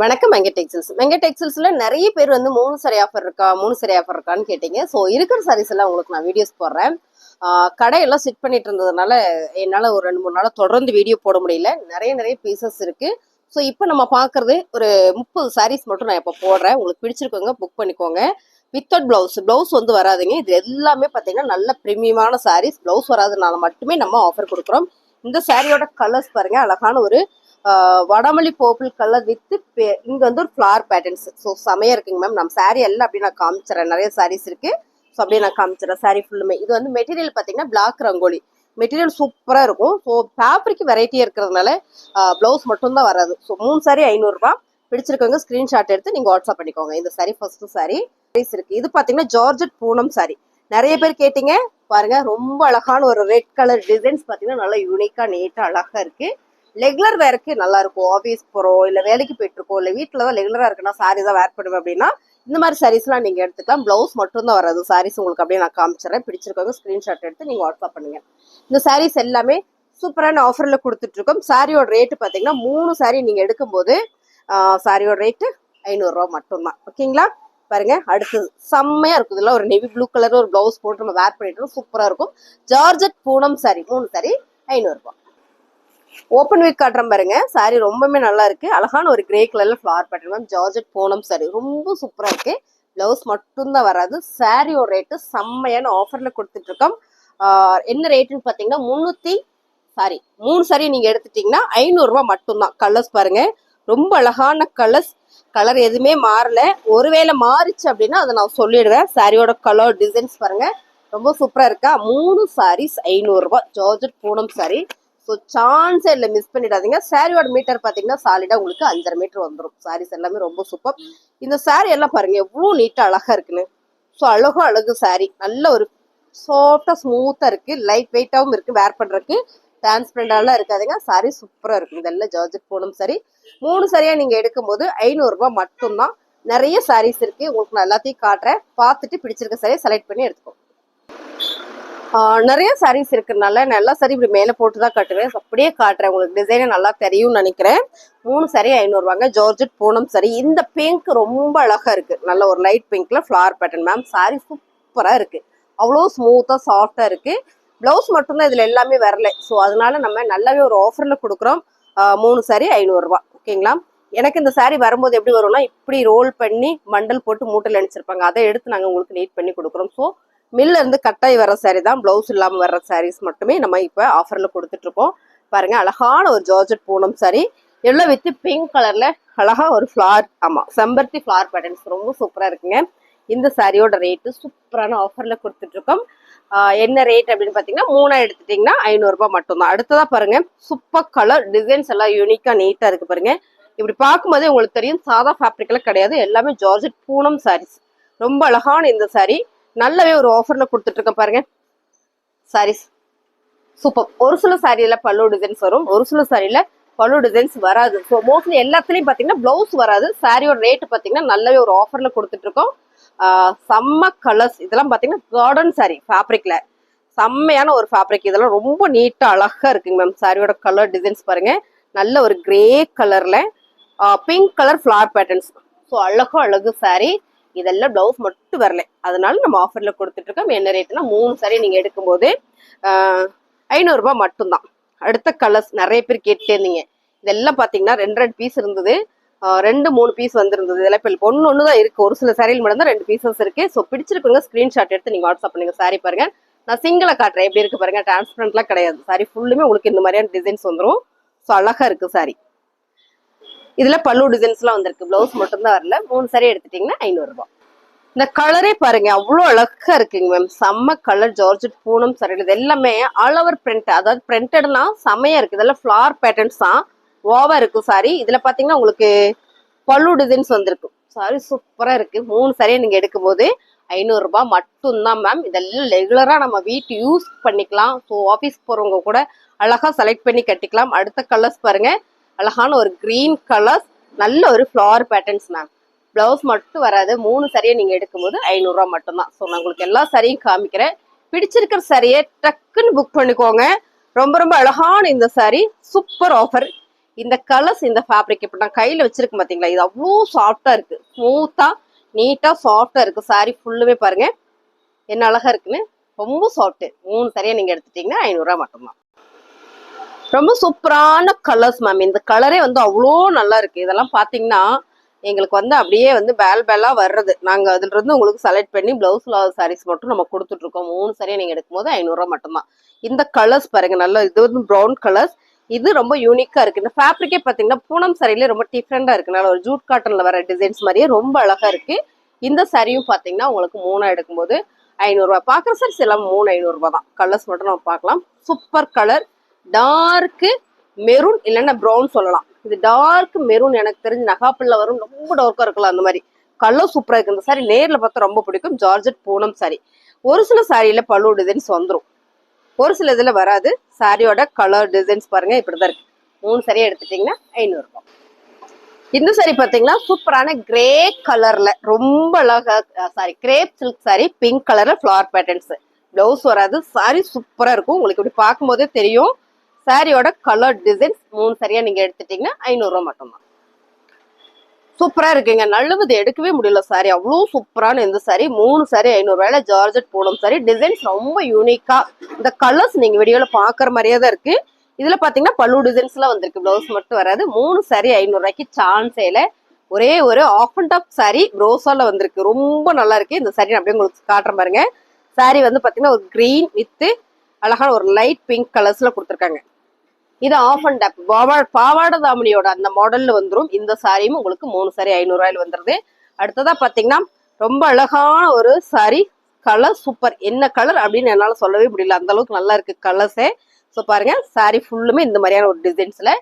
வணக்கம் மெங்க டெக்ஸ்டைல்ஸ். மெங்க டெக்ஸ்டைல்ஸ்ல நிறைய பேர் வந்து மூணு சரி ஆஃபர் இருக்கா மூணு சரி ஆஃபர் இருக்கான்னு கேட்டீங்க. ஸோ இருக்கிற சாரீஸ் எல்லாம் உங்களுக்கு நான் வீடியோஸ் போடுறேன். கடையெல்லாம் செட் பண்ணிட்டு இருந்ததுனால என்னால் ஒரு ரெண்டு மூணு நாளாக தொடர்ந்து வீடியோ போட முடியல. நிறைய நிறைய பீசஸ் இருக்கு. ஸோ இப்போ நம்ம பார்க்கறது ஒரு முப்பது சாரீஸ் மட்டும் நான் இப்போ போடுறேன். உங்களுக்கு பிடிச்சிருக்கோங்க புக் பண்ணிக்கோங்க. வித்தவுட் பிளவுஸ் பிளவுஸ் வந்து வராதுங்க. இது எல்லாமே பார்த்தீங்கன்னா நல்ல ப்ரீமியமான சாரீஸ் பிளவுஸ் வராதுனால மட்டுமே நம்ம ஆஃபர் கொடுக்குறோம். இந்த சாரியோட கலர்ஸ் பாருங்க. அழகான ஒரு வடமல்லி பர்பிள் கலர் வித் இங்க வந்து ஒரு ஃபிளார் பேட்டர்ன்ஸ் ஸோ செமையா இருக்குங்க மேம் நம்ம saree எல்லாம் அப்படியே நான் காமிச்சிடறேன் நிறைய சாரீஸ் இருக்கு. ஸோ அப்படியே நான் காமிச்சிடறேன் saree ஃபுல்லுமே இது வந்து மெட்டீரியல் பார்த்தீங்கன்னா பிளாக் ரங்கோலி. மெட்டீரியல் சூப்பராக இருக்கும். ஸோ ஃபேப்ரிக் வெரைட்டியாக இருக்கிறதுனால ப்ளவுஸ் மட்டும்தான் வராது. ஸோ மூணு சாரி ஐநூறுரூபா பிடிச்சிருக்கவங்க ஸ்க்ரீன்ஷாட் எடுத்து நீங்கள் வாட்ஸ்அப் பண்ணிக்கோங்க. இந்த சாரி ஃபர்ஸ்ட் சாரி sarees இருக்கு. இது பார்த்தீங்கன்னா ஜார்ஜட் பூனம் சாரி நிறைய பேர் கேட்டீங்க. பாருங்க. ரொம்ப அழகான ஒரு ரெட் கலர் டிசைன்ஸ் பார்த்தீங்கன்னா நல்லா யூனிக்காக நீட்டாக அழகா இருக்கு. ரெகுலர் வேருக்கு நல்லா இருக்கும் ஆஃபீஸ் போகிறோம் இல்லை வேலைக்கு போயிட்டு இருக்கோம் இல்லை வீட்டில் தான் ரெகுலராக இருக்குன்னா சாரி தான் வேர் பண்ணுவேன் அப்படின்னா இந்த மாதிரி சாரீஸ்லாம் நீங்கள் எடுத்துக்கலாம். ப்ளவுஸ் மட்டும் தான் வராது. சாரீஸ் உங்களுக்கு அப்படியே நான் காமிச்சிடுறேன். பிடிச்சிருக்கவங்க ஸ்க்ரீன்ஷாட் எடுத்து நீங்கள் வாட்ஸ்அப் பண்ணுங்க. இந்த சாரீஸ் எல்லாமே சூப்பரான ஆஃபரில் கொடுத்துட்ருக்கோம் சாரியோட ரேட்டு பார்த்தீங்கன்னா மூணு சாரீ நீங்கள் எடுக்கும்போது சாரியோட ரேட்டு ஐநூறுரூவா மட்டும்தான். ஓகேங்களா பாருங்க அடுத்தது செம்மையா இருக்குது. இல்லை ஒரு நெவி ப்ளூ கலர் ஒரு ப்ளவுஸ் போட்டு நம்ம வேர் பண்ணிட்டு சூப்பரா இருக்கும். ஜார்ஜட் பூனம் சாரி மூணு சாரி ஐநூறுரூபா ஓப்பன் வீக் காட்டுறேன் பாருங்க. சாரி ரொம்பவே நல்லா இருக்கு. அழகான ஒரு கிரே கலர்ல flower pattern ma'am georgette Poonam sari ரொம்ப சூப்பரா இருக்கு. பிளவுஸ் மட்டும்தான் வராது. சாரியோட ரேட்டு செம்மையான ஆஃபர்ல கொடுத்துட்டு இருக்கோம் என்ன ரேட்டுன்னு பார்த்தீங்கன்னா முந்நூற்றி சாரி மூணு சாரி நீங்க எடுத்துட்டீங்கன்னா ஐநூறுரூவா மட்டும்தான். கலர்ஸ் பாருங்க. ரொம்ப அழகான கலர்ஸ் கலர் எதுவுமே மாறல. ஒருவேளை மாறிச்சு அப்படின்னா அதை நான் சொல்லிடுவேன் சாரியோட கலர் டிசைன்ஸ் பாருங்க. ரொம்ப சூப்பரா இருக்கா? மூணு சாரீஸ் ஐநூறுரூபா ஜார்ஜட் பூனம் சாரி ஸோ சான்ஸே இல்லை மிஸ் பண்ணிடாதீங்க. சாரியோட மீட்டர் பார்த்தீங்கன்னா சாலிடாக உங்களுக்கு அஞ்சரை மீட்டர் வந்துடும் சாரீஸ் எல்லாமே ரொம்ப சூப்பர் இந்த சாரி எல்லாம் பாருங்க எவ்வளோ நீட்டாக அழகா இருக்குன்னு. ஸோ அழகோ அழகு சாரி நல்ல ஒரு சாஃப்டாக ஸ்மூத்தாக இருக்கு. லைட் வெயிட்டாகவும் இருக்கு வேர் பண்ணுறதுக்கு டிரான்ஸ்பரண்டாலாம் இருக்காதுங்க. சாரி சூப்பராக இருக்கும். இதெல்லாம் ஜார்ஜட் பூனம் சாரி. மூணு சரியா நீங்க எடுக்கும்போது ஐநூறுரூபா மட்டும்தான். நிறைய சாரீஸ் இருக்கு. உங்களுக்கு நான் எல்லாத்தையும் காட்டுறேன். பார்த்துட்டு பிடிச்சிருக்க சாரியை செலக்ட் பண்ணி எடுத்துக்கோ ஆஹ் நிறைய சாரீஸ் இருக்கிறதுனால நான் எல்லா சாரி இப்படி மேலே போட்டு தான் கட்டுவேன் அப்படியே காட்டுறேன். உங்களுக்கு டிசைனே நல்லா தெரியும்னு நினைக்கிறேன். மூணு சாரி ஐநூறுவாங்க. ஜார்ஜட் பூனம் சாரி இந்த பிங்க் ரொம்ப அழகாக இருக்குது நல்ல ஒரு லைட் பிங்க்ல ஃப்ளவர் பேட்டர்ன் மேம் சாரி சூப்பராக இருக்குது அவ்வளோ ஸ்மூத்தாக சாஃப்டாக இருக்கு. ப்ளவுஸ் மட்டும்தான் இதில் எல்லாமே வரல. ஸோ அதனால நம்ம நல்லாவே ஒரு ஆஃபரில் கொடுக்குறோம். மூணு சாரி ஐநூறுரூவா ஓகேங்களா எனக்கு இந்த saree வரும்போது எப்படி வரும்னா இப்படி ரோல் பண்ணி மண்டல் போட்டு மூட்டையில் அனுப்பிச்சிருப்பாங்க அதை எடுத்து நாங்கள் உங்களுக்கு நீட் பண்ணி கொடுக்குறோம். ஸோ மில்ல இருந்து கட்டாய் வர saree தான் ப்ளவுஸ் இல்லாமல் வர்ற சாரீஸ் மட்டுமே நம்ம இப்போ ஆஃபரில் கொடுத்துட்ருக்கோம். பாருங்கள் அழகான ஒரு ஜார்ஜட் பூனம் சாரீ எல்லாம் வித்து? பிங்க் கலரில் அழகா ஒரு ஃப்ளார் ஆமாம் செம்பருத்தி ஃப்ளார் பேட்டர்ன்ஸ் ரொம்ப சூப்பராக இருக்குங்க. இந்த சாரியோட ரேட்டு சூப்பரான ஆஃபரில் கொடுத்துட்ருக்கோம். என்ன ரேட் அப்படின்னு பார்த்தீங்கன்னா மூணாக எடுத்துட்டிங்கன்னா ஐநூறுரூபா மட்டும்தான். அடுத்ததாக பாருங்க சூப்பர் கலர் டிசைன்ஸ் எல்லாம் யூனிக்காக நீட்டாக இருக்குது பாருங்க. இப்படி பார்க்கும்போதே உங்களுக்கு தெரியும் சாதா ஃபேப்ரிக்லாம் கிடையாது எல்லாமே ஜார்ஜட் பூனம் சாரீஸ் ரொம்ப அழகான இந்த சாரீ நல்லாவே ஒரு ஆஃபர்ல கொடுத்துட்டு இருக்கேன் பாருங்க. சாரீஸ் சூப்பர் ஒரு சில சாரியில பல்லு டிசைன்ஸ் வரும். ஒரு சில சாரியில பல்லு டிசைன்ஸ் வராது. ஸோ மோஸ்ட்லி எல்லாத்துலயும் பாத்தீங்கன்னா பிளவுஸ் வராது. சாரியோட ரேட்டு பாத்தீங்கன்னா நல்லாவே ஒரு ஆஃபர்ல கொடுத்துட்டு இருக்கோம் செம்ம கலர்ஸ் இதெல்லாம் பாத்தீங்கன்னா கார்டன் சாரி ஃபேப்ரிக்ல செம்மையான ஒரு ஃபேப்ரிக் இதெல்லாம் ரொம்ப நீட்டா அழகா இருக்குங்க மேம் சாரியோட கலர் டிசைன்ஸ் பாருங்க. நல்ல ஒரு கிரே கலர்ல pink colour flower patterns so அழகும் அழகு சாரி இதெல்லாம் பிளவுஸ் மட்டும் வரல. அதனால நம்ம ஆஃபர்ல கொடுத்துட்டு இருக்கோம் என்ன ரேட்னா மூணு சாரி நீங்க எடுக்கும்போது ஐநூறுரூபா மட்டும்தான். அடுத்த கலர்ஸ் நிறைய பேர் கேட்டுட்டே இருந்தீங்க. இதெல்லாம் பார்த்தீங்கன்னா ரெண்டு ரெண்டு பீஸ் இருந்தது. ரெண்டு மூணு பீஸ் வந்திருந்தது. இதெல்லாம் இப்போ ஒன்று ஒன்று தான் இருக்குது ஒரு சில சாரியில் மட்டும்தான் ரெண்டு பீசஸ் இருக்குது ஸோ பிடிச்சிருக்குங்க ஸ்க்ரீன்ஷாட் எடுத்து நீங்கள் வாட்ஸ்அப் பண்ணுங்க சாரி பாருங்கள் நான் சிங்கிளை காட்டுறேன். எப்படி இருக்கு பாருங்கள் டிரான்ஸ்பரண்ட்லாம் கிடையாது. சாரி ஃபுல்லுமே உங்களுக்கு இந்த மாதிரியான டிசைன்ஸ் வந்துடும் ஸோ அழகாக இருக்குது சாரி இதுல பல்லு டிசைன்ஸ்லாம் வந்திருக்கு. பிளவுஸ் மட்டும் தான் வரல. மூணு சாரி எடுத்துட்டீங்கன்னா ஐநூறுரூபா இந்த கலரே பாருங்க அவ்வளோ அழகா இருக்குங்க மேம் செம்ம கலர் ஜார்ஜட் பூனம் சரி இது எல்லாமே ஆல் ஓவர் பிரிண்ட் அதாவது பிரிண்டட்னா செம்மையா இருக்கு. இதெல்லாம் ஃபிளார் பேட்டர்ன்ஸ் தான் ஓவா இருக்கும் சாரி இதுல பாத்தீங்கன்னா உங்களுக்கு பல்லு டிசைன்ஸ் வந்திருக்கும். சாரி சூப்பரா இருக்கு. மூணு சாரியை நீங்க எடுக்கும்போது ஐநூறுரூபா மட்டும்தான் மேம் இதெல்லாம் ரெகுலரா நம்ம வீட்டு யூஸ் பண்ணிக்கலாம். ஸோ ஆஃபீஸ் போறவங்க கூட அழகா செலக்ட் பண்ணி கட்டிக்கலாம். அடுத்த கலர்ஸ் பாருங்க. அழகான ஒரு க்ரீன் கலர்ஸ் நல்ல ஒரு ஃப்ளவர் பேட்டர்ன்ஸ் மேம் ப்ளவுஸ் மட்டும் வராது மூணு சரியை நீங்கள் எடுக்கும்போது ஐநூறுரூவா மட்டும்தான். ஸோ நான் உங்களுக்கு எல்லா சரியும் காமிக்கிறேன். பிடிச்சிருக்கிற சரியை டக்குன்னு புக் பண்ணிக்கோங்க. ரொம்ப ரொம்ப அழகான இந்த சாரி. சூப்பர் ஆஃபர் இந்த கலர்ஸ் இந்த ஃபேப்ரிக் இப்போ நான் கையில் வச்சிருக்கேன் பார்த்தீங்களா இது அவ்வளோ சாஃப்டாக இருக்குது ஸ்மூத்தாக நீட்டாக சாஃப்டாக இருக்குது சாரி ஃபுல்லுமே பாருங்கள் என்ன அழகாக இருக்குன்னு? ரொம்ப சாஃப்ட்டு மூணு சரியாக நீங்கள் எடுத்துட்டீங்கன்னா ஐநூறுரூவா மட்டும்தான். ரொம்ப சூப்பரான கலர்ஸ் மேம் இந்த கலரே வந்து அவ்வளோ நல்லா இருக்கு. இதெல்லாம் பார்த்தீங்கன்னா எங்களுக்கு வந்து அப்படியே வந்து பேல் பேலா வர்றது. நாங்கள் அதுலேருந்து உங்களுக்கு செலக்ட் பண்ணி பிளவுஸ் சாரீஸ் மட்டும் நம்ம கொடுத்துட்ருக்கோம் மூணு சரியா நீங்கள் எடுக்கும்போது ஐநூறுரூவா மட்டும்தான். இந்த கலர்ஸ் பாருங்க நல்லா இது வந்து ப்ரௌன் கலர்ஸ் இது ரொம்ப யூனிக்காக இருக்குது இந்த ஃபேப்ரிக்கே பார்த்தீங்கன்னா பூனம் சாரிலே ரொம்ப டிஃப்ரெண்டாக இருக்கு. நல்ல ஒரு ஜூட் காட்டனில் வர டிசைன்ஸ் மாதிரியே ரொம்ப அழகாக இருக்குது இந்த சாரியும் பார்த்தீங்கன்னா உங்களுக்கு மூணாக எடுக்கும்போது ஐநூறுரூவா பார்க்குற சாரீஸ் எல்லாம் மூணு ஐநூறுரூவா தான். கலர்ஸ் மட்டும் நம்ம பார்க்கலாம் சூப்பர் கலர் டார்க்கு மெரூன் இல்லைன்னா ப்ரௌன் சொல்லலாம். இது டார்க் மெரூன் எனக்கு தெரிஞ்சு நகாப்பில்ல வரும். ரொம்ப டார்க்காக இருக்கலாம் அந்த மாதிரி. கலர் சூப்பராக இருக்கு. இந்த சாரி நேரில் பார்த்தா ரொம்ப பிடிக்கும். ஜார்ஜெட் பூனம் சாரி ஒரு சில சாரியில் பல்லு டிசைன்ஸ் வந்துடும் ஒரு சில இதில் வராது. சாரியோட கலர் டிசைன்ஸ் பாருங்கள் இப்படி தான் இருக்குது மூணு சாரியாக எடுத்துட்டிங்கன்னா ஐநூறுபா இந்த சாரி பார்த்தீங்கன்னா சூப்பரான கிரே கலரில் ரொம்ப அழகா sari crepe silk sari pink கலரில் ஃப்ளவர் பேட்டர்ன்ஸ் ப்ளவுஸ் வராது. சாரி சூப்பராக இருக்கும். உங்களுக்கு இப்படி பார்க்கும்போதே தெரியும். சாரியோட கலர் டிசைன்ஸ் மூணு சரியா நீங்க எடுத்துட்டீங்கன்னா ஐநூறுரூவா மட்டும்தான். சூப்பரா இருக்குங்க. நழுவுது எடுக்கவே முடியல சாரி அவ்வளோ சூப்பரான இந்த சாரி மூணு சாரி ஐநூறுரூவாயில ஜார்ஜெட் போடும் சாரி டிசைன்ஸ் ரொம்ப யூனிக்கா இந்த கலர்ஸ் நீங்க வீடியோல பாக்குற மாதிரியே தான் இருக்கு. இதுல பாத்தீங்கன்னா பல்லு டிசைன்ஸ் எல்லாம் வந்திருக்கு. பிளவுஸ் மட்டும் வராது. மூணு சாரி ஐநூறுரூவாய்க்கு சான்ஸே இல்ல ஒரே ஒரு ஆஃப் அண்ட் டாப் சாரி ரோசால வந்திருக்கு. ரொம்ப நல்லா இருக்கு. இந்த சாரி அப்படியே உங்களுக்கு காட்டுறேன் பாருங்க. சாரி வந்து பாத்தீங்கன்னா ஒரு கிரீன் வித்து அழகான ஒரு லைட் பிங்க் கலர்ஸ்ல கொடுத்துருக்காங்க. இது ஆஃப் அண்ட் டப் பாவா பாவாடை தாமணியோட அந்த மாடல்ல வந்துடும் இந்த சாரியும் உங்களுக்கு மூணு சாரி ஐநூறு வந்துடுது வந்துருது. அடுத்ததா பாத்தீங்கன்னா ரொம்ப அழகான ஒரு சாரி கலர் சூப்பர் என்ன கலர் அப்படின்னு என்னால சொல்லவே முடியல. அந்த அளவுக்கு நல்லா இருக்கு கலர்ஸே ஸோ பாருங்க. சாரி ஃபுல்லுமே இந்த மாதிரியான ஒரு டிசைன்ஸ்ல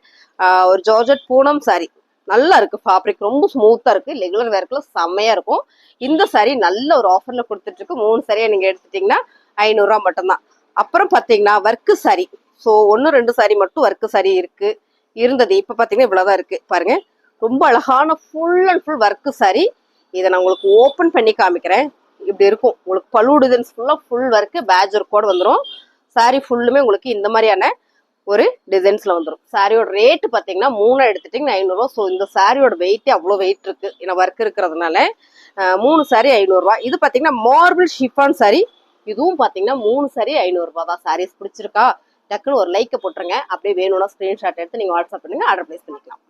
ஒரு ஜார்ஜட் பூனம் சாரி நல்லா இருக்கு ஃபேப்ரிக் ரொம்ப ஸ்மூத்தா இருக்கு. ரெகுலர் வேர்க்குல செம்மையா இருக்கும். இந்த சாரி நல்ல ஒரு ஆஃபர்ல கொடுத்துட்டு இருக்கு. மூணு சாரியா நீங்க எடுத்துட்டீங்கன்னா ஐநூறுரூவா மட்டும்தான். அப்புறம் பாத்தீங்கன்னா ஒர்க்கு சாரி ஸோ ஒன்று ரெண்டு சாரி மட்டும் ஒர்க்கு சாரி இருக்கு. இருந்தது. இப்போ பார்த்தீங்கன்னா இவ்வளோதான் இருக்கு. பாருங்க. ரொம்ப அழகான full and full work sari இதை நான் உங்களுக்கு ஓப்பன் பண்ணி காமிக்கிறேன். இப்படி இருக்கும். உங்களுக்கு பழு டிசைன்ஸ் ஃபுல்லாக ஃபுல் ஒர்க்கு பேஜர் கோட் வந்துடும் சாரி ஃபுல்லுமே உங்களுக்கு இந்த மாதிரியான ஒரு டிசைன்ஸில் வந்துடும் சாரியோட ரேட்டு பார்த்தீங்கன்னா மூணு எடுத்துட்டீங்கன்னா ஐநூறுரூவா ஸோ இந்த சாரியோட வெயிட்டே அவ்வளோ வெயிட் இருக்குது ஏன்னா ஒர்க் இருக்கிறதுனால மூணு சாரி ஐநூறுரூவா இது பார்த்தீங்கன்னா மார்பிள் ஷிஃபான் சாரி இதுவும் பார்த்தீங்கன்னா மூணு சாரி ஐநூறுரூவா தான். சாரீஸ் பிடிச்சிருக்கா? டக்குன்னு ஒரு லைக்கை போட்டுருங்க. அப்படியே வேணும்னா ஸ்க்ரீன்ஷாட் எடுத்து நீங்கள் வாட்ஸ்அப் பண்ணுங்க. ஆர்டர் ப்ளேஸ் பண்ணிக்கலாம்.